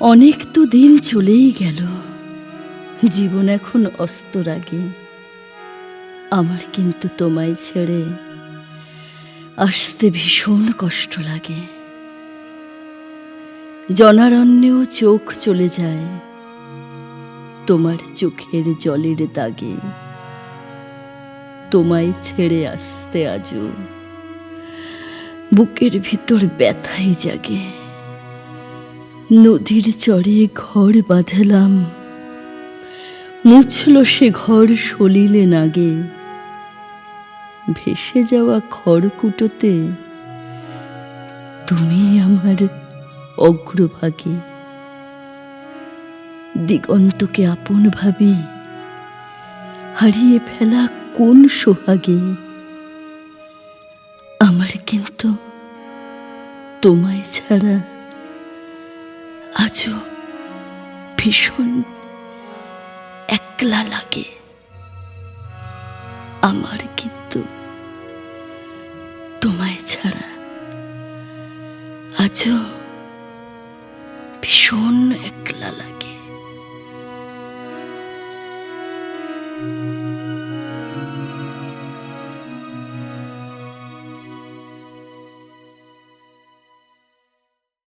অনেক তো দিন চলেই গেল। জীবন এখন অস্তরাগে আমার কিন্তু তোমায় ছেড়ে আসতে ভীষণ কষ্ট লাগে। জনারণ্যেও চোখ চলে যায় তোমার চোখের জলের দাগে। তোমায় ছেড়ে আসতে আজও বুকের ভিতর ব্যথাই জাগে। নদীর চরে ঘর বাঁধলাম। মুছল সে ঘর সলিলে নাগে। ভেসে যাওয়া খড়কুটোতে তুমি আমার অগ্রভাগে। দিগন্তকে আপন ভাবি, হারিয়ে ফেলা কোন সোহাগে? আমার কিন্তু তোমায় ছাড়া আজও ভীষণ একলা লাগে। আমার কিন্তু তোমায় ছাড়া আজও ভীষণ একলা লাগে।